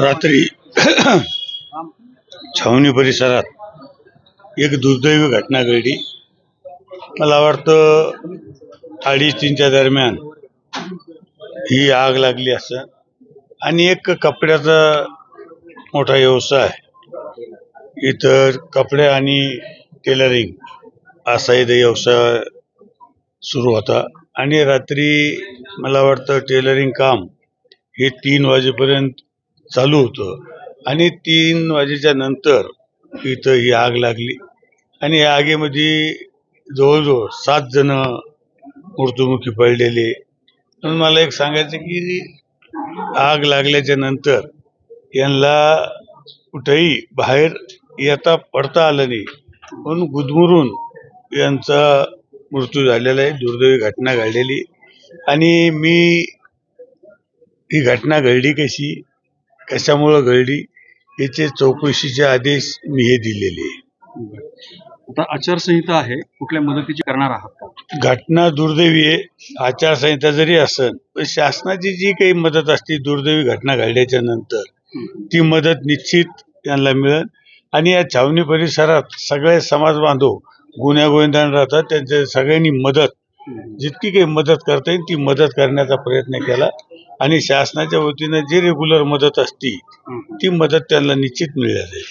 रात्री छावणी परिसरात एक दुर्दैवी घटना घडली. मला वाटतं अडीच तीनच्या दरम्यान ही आग लागली असं. आणि एक कपड्याचा मोठा व्यवसाय इतर कपडे आणि टेलरिंग असा इथं व्यवसाय सुरू होता. आणि रात्री मला वाटतं टेलरिंग काम हे तीन वाजेपर्यंत चालू होतं. आणि तीन वाजेच्या नंतर इथं ही आग लागली. आणि या आगीमध्ये जवळजवळ सात जण मृत्युमुखी पडलेले. म्हणून मला एक सांगायचं की आग लागल्याच्या नंतर यांना कुठेही बाहेर येता पडता आलं नाही. म्हणून गुदमरून यांचा मृत्यू झालेला आहे. दुर्दैवी घटना घडलेली. आणि मी ही घटना घडली कशी? कशामुळं घडली? याचे चौकशीचे आदेश मी हे दिलेले आता आचारसंहिता आहे कुठल्या मदतीची करणार आहात घटना दुर्दैवी आहे. आचारसंहिता जरी असेल पण शासनाची जी काही मदत असते दुर्दैवी घटना घडल्याच्या नंतर ती मदत निश्चित यांना मिळेल. आणि या छावणी परिसरात सगळे समाज बांधव गुन्ह्या गोविंदान राहतात त्यांच्या सगळ्यांनी मदत जितकी काही मदत करता येईल ती मदत करण्याचा प्रयत्न केला. आणि शासनाच्या वतीनं जी रेग्युलर मदत असती ती मदत त्यांना निश्चित मिळाली.